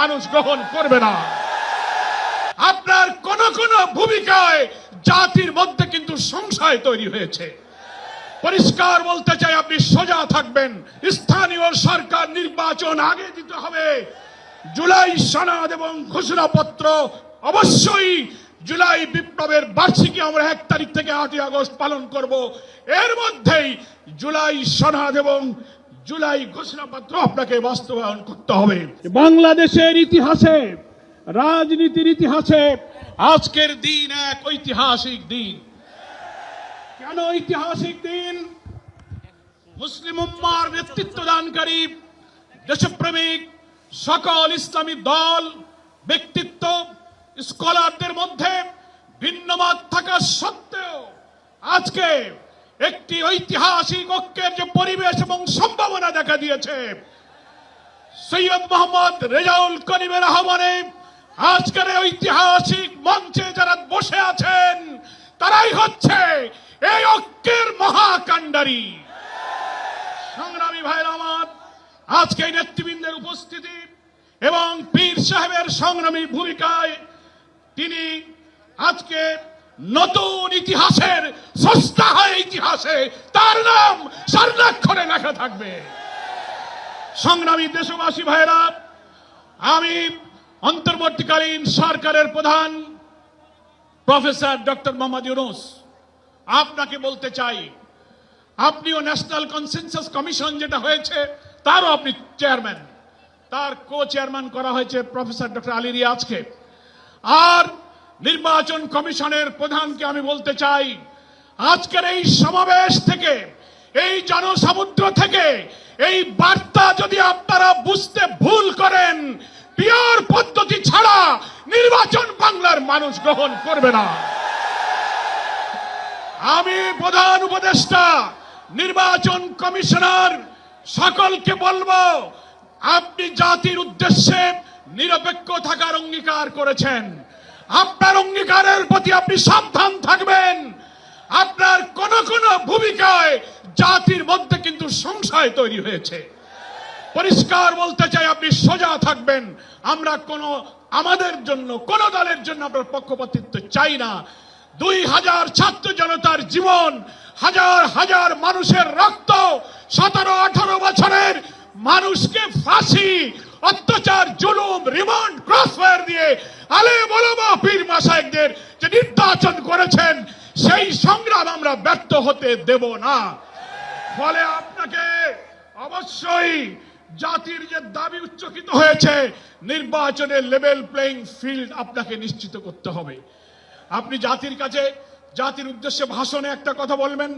মানুষ গ্রহণ করবে না। আপনার কোন কোন ভূমিকায় জাতির মধ্যে কিন্তু সংশয় তৈরি হয়েছে। পরিষ্কার বলতে চাই, আপনি সোজা থাকবেন। স্থানীয় সরকার নির্বাচন আগে দিতে হবে। জুলাই সনদ এবং ঘোষণাপত্র অবশ্যই জুলাই বিপ্লবের বার্ষিকী আমরা এক তারিখ থেকে আটই আগস্ট পালন করব। এর মধ্যেই জুলাই সনদ এবং জুলাই ঘোষণাপত্র আপনাকে বাস্তবায়ন করতে হবে। বাংলাদেশের ইতিহাসে, রাজনীতির ইতিহাসে আজকের দিন এক ঐতিহাসিক দিন। কেন ঐতিহাসিক দিন? মুসলিম উম্মার নেতৃত্ব দানকারী দেশপ্রেমিক, সকল ইসলামী দল, ব্যক্তিত্ব, স্কলারদের মধ্যে ভিন্নমত থাকা সত্ত্বেও আজকে একটি ঐতিহাসিক ঐক্যের যে পরিবেশ এবং সম্ভাবনা দেখা দিয়েছে, সৈয়দ মোহাম্মদ রেজাউল করিমের আহ্বানে আজকের ঐতিহাসিক মঞ্চে যারা বসে আছেন, তারাই হচ্ছে এই ঐক্যের মহাকাণ্ডারী। সংগ্রামী ভাইরা আমার, আজকে নেতৃবৃন্দের উপস্থিতি এবং পীর সাহেবের সংগ্রামী ভূমিকায় তিনি আজকে নতুন ইতিহাসের সস্তা হয় ইতিহাসে, তার নাম স্বর্ণাক্ষরে লেখা থাকবে। সংগ্রামী দেশবাসী ভাইরা আমি অন্তর্বর্তীকালীন সরকারের প্রধান প্রফেসর ডক্টর মোহাম্মদ ইউনুস। আপনাকে বলতে চাই, আপনিও ন্যাশনাল কনসেনসাস কমিশন যেটা হয়েছে, তারও আপনি চেয়ারম্যান। তার কো চেয়ারম্যান করা হয়েছে প্রফেসর ডক্টর আলী রিয়াজকে। আর নির্বাচন কমিশনের প্রধানকে আমি বলতে চাই, আজকের এই সমাবেশ থেকে, এই জনসমুদ্র থেকে, এই বার্তা যদি আপনারা বুঝতে ভুল করেন, পিওর পদ্ধতি ছাড়া নির্বাচন বাংলার মানুষ গ্রহণ করবে না। আমি প্রধান উপদেষ্টা, নির্বাচন কমিশনার, সকলকে বলব, আপনি জাতির উদ্দেশ্যে নিরপেক্ষ থাকার অঙ্গীকার করেছেন। আপনার অঙ্গীকারের প্রতি আপনি সাবধান থাকবেন। আপনার কোন কোন ভূমিকায় জাতির মধ্যে কিন্তু সংশয় তৈরি হয়েছে। পরিষ্কার বলতে চাই, আপনি সোজা থাকবেন। আমরা কোন, আমাদের জন্য, কোন দলের জন্য আপনার পক্ষপাতিত্ব চাই না। দুই হাজার ছাত্র জনতার জীবন, হাজার হাজার মানুষের রক্ত, সতেরো আঠারো বছরের মানুষকে ফাঁসি অত্যাচার, জুলুম, রিমান্ড, ক্রসফায়ার দিয়ে আলে বলমা পীর মাসাইকদের যে নির্বাচন করেছেন, সেই সংগ্রাম আমরা ব্যর্থ হতে দেব না। ফলে আপনাকে অবশ্যই জাতির যে দাবি উচ্চকিত হয়েছে, নির্বাচনের লেভেল প্লেইং ফিল্ড আপনাকে নিশ্চিত করতে হবে। আপনি জাতির কাছে, জাতির উদ্দেশ্যে ভাষণে একটা কথা বলবেন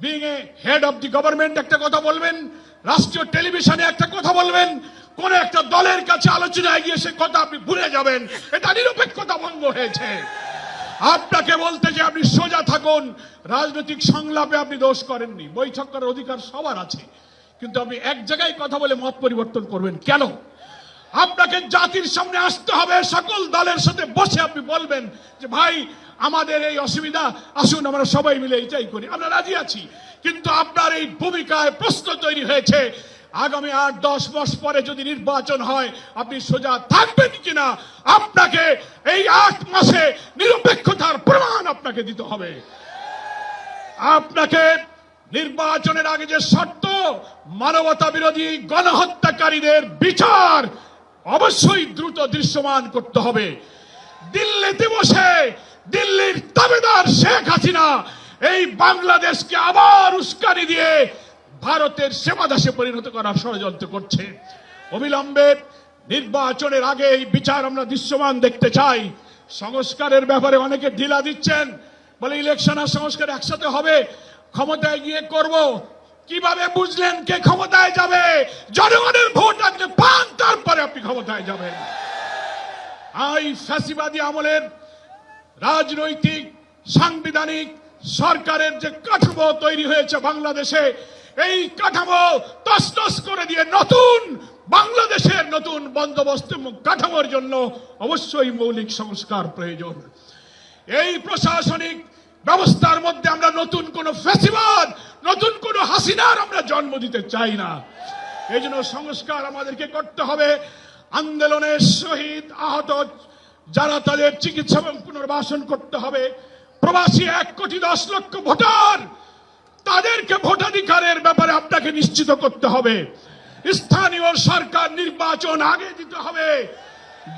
being a head of the government একটা কথা বলবেন, রাষ্ট্রীয় টেলিভিশনে একটা কথা বলবেন কোন একটা দলের কাছে আলোচনায় গিয়ে সে কথা আপনি ভুলে যাবেন। এটা নিরপেক্ষতা ভঙ্গ হয়েছে। আপনাকে বলতে যে আপনি সোজা থাকুন। রাজনৈতিক সংলাপে আপনি দোষ করেননি। বৈঠক করার অধিকার সবার আছে। কিন্তু আপনি এক জায়গায় কথা বলে মত পরিবর্তন করবেন কেন? আপনাকে জাতির সামনে আসতে হবে। সকল দলের সাথে বসে আপনি বলবেন যে, ভাই, আমাদের এই অসুবিধা। আসুন, আমরা সবাই মিলে এইটাই করি। আমরা রাজি আছি। কিন্তু আপনার এই ভূমিকায় প্রশ্ন তৈরি হয়েছে আগামী আট, দশ মাস পরে যদি নির্বাচন হয়, আপনি সোজা থাকবেন কিনা? আপনাকে এই আট মাসে নিরপেক্ষতার প্রমাণ আপনাকে দিতে হবে। আপনাকে নির্বাচনের আগে যে শর্ত, মানবতা বিরোধী গণহত্যাকারীদের বিচার অবশ্যই দ্রুত দৃশ্যমান করতে হবে। দিল্লিতে বসে দিল্লির দাবিদার শেখ হাসিনা এই বাংলাদেশকে আবার উস্কানি দিয়ে ভারতের সেবা দাসে পরিণত করার ষড়যন্ত্র করছে। অবিলম্বে নির্বাচনের আগে এই বিচার আমরা দৃশ্যমান দেখতে চাই। সংস্কারের ব্যাপারে অনেকে ঢিলা দিচ্ছেন, বলে ইলেকশন আর সংস্কার একসাথে হবে, ক্ষমতায় গিয়ে করব। কীভাবে বুঝলেন কে ক্ষমতায় যাবে? জনগণের ভোট আপনি পান, তারপরে আপনি ক্ষমতায় যাবেন। আই ফ্যাসিবাদী আমলের রাজনৈতিক, সাংবিধানিক, সরকারের যে কাঠামো তৈরি হয়েছে বাংলাদেশে এই কাঠামো তসতস করে দিয়ে নতুন বাংলাদেশের নতুন বন্দোবস্ত কাঠামোর জন্য অবশ্যই মৌলিক সংস্কার প্রয়োজন। এই প্রশাসনিক ব্যবস্থার মধ্যে আমরা নতুন কোন ফেসিবাদ, নতুন কোন হাসিনার আমরা জন্ম দিতে চাই না। এই জন্য সংস্কার আমাদেরকে করতে হবে। আন্দোলনের শহীদ আহত যারা তাদের চিকিৎসা এবং পুনর্বাসন করতে হবে। প্রবাসী এক কোটি দশ লক্ষ ভোটার তাদেরকে ভোটাধিকারের ব্যাপারে আপনাকে নিশ্চিত করতে হবে। স্থানীয় সরকার নির্বাচন আগে দিতে হবে।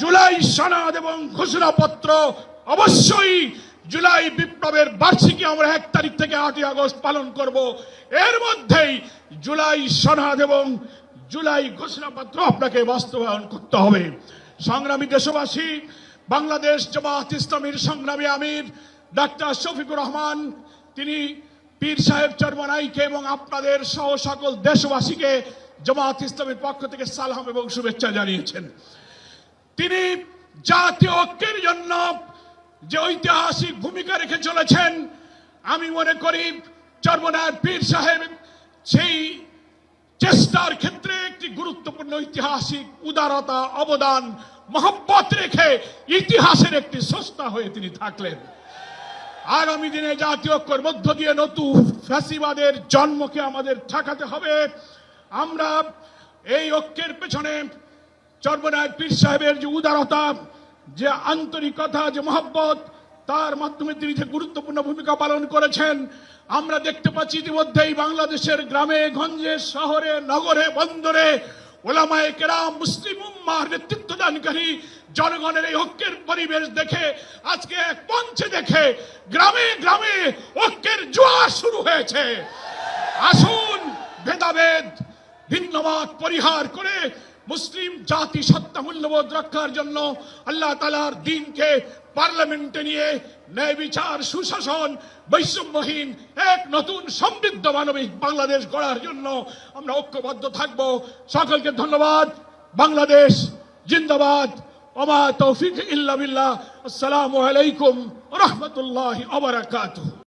জুলাই সনদ এবং ঘোষণাপত্র অবশ্যই জুলাই বিপ্লবের বার্ষিকী আমরা এক তারিখ থেকে আটই আগস্ট পালন করব। এর মধ্যেই জুলাই সনদ এবং জুলাই ঘোষণাপত্র আপনাকে বাস্তবায়ন করতে হবে। সংগ্রামী দেশবাসী, বাংলাদেশ জামাত ইসলামীর সংগ্রামী আমির ডাক্তার শফিকুর রহমান, তিনি পীর সাহেব চরমনাইকে এবং আপনাদের সহ সকল দেশবাসীকে জামাত ইসলামের পক্ষ থেকে সালাম এবং শুভেচ্ছা জানিয়েছেন। তিনি জাতীয় ঐক্যের জন্য যে ঐতিহাসিক ভূমিকা রেখে চলেছেন, আমি মনে করি চর্মনার পীর সাহেব সেই চেষ্টার ক্ষেত্রে একটি গুরুত্বপূর্ণ ঐতিহাসিক উদারতা, অবদান, মহব্বত রেখে ইতিহাসের একটি সস্তা হয়ে তিনি থাকলেন। আগামী দিনে জাতীয় ঐক্যের মধ্য দিয়ে নতুন ফ্যাসিবাদের জন্মকে আমাদের ঠেকাতে হবে। আমরা এই ঐক্যের পেছনে চর্মনায় পীর সাহেবের যে উদারতা, যে আন্তরিকতা, যে মহব্বত, তার মাধ্যমে তিনি যে গুরুত্বপূর্ণ ভূমিকা পালন করেছেন, আমরা দেখতে পাচ্ছি ইতিমধ্যেই বাংলাদেশের গ্রামে, গঞ্জে, শহরে, নগরে, বন্দরে ওলামায়ে কেরাম মুসলিম উম্মার নেতৃত্বদানকারী জনগণের এই ঐক্যের পরিবেশ দেখে, আজকে এক মঞ্চে দেখে গ্রামে গ্রামে ঐক্যের জোয়ার শুরু হয়েছে। আসুন ভেদাভেদ, ভিন্নমত পরিহার করে মুসলিম জাতি সত্তা মূল্যবোধ রক্ষার জন্য আল্লাহ তালার দিনকে পার্লামেন্টে নিয়ে ন্যায় বিচার, সুশাসন, বৈষম্যহীন, এক নতুন সমৃদ্ধ মানবিক বাংলাদেশ গড়ার জন্য আমরা ঐক্যবদ্ধ থাকব। সকলকে ধন্যবাদ। বাংলাদেশ জিন্দাবাদ। ওমা তৌফিক ইল্লা আসসালামু আলাইকুম রহমতুল্লাহ আবরাকাতুহ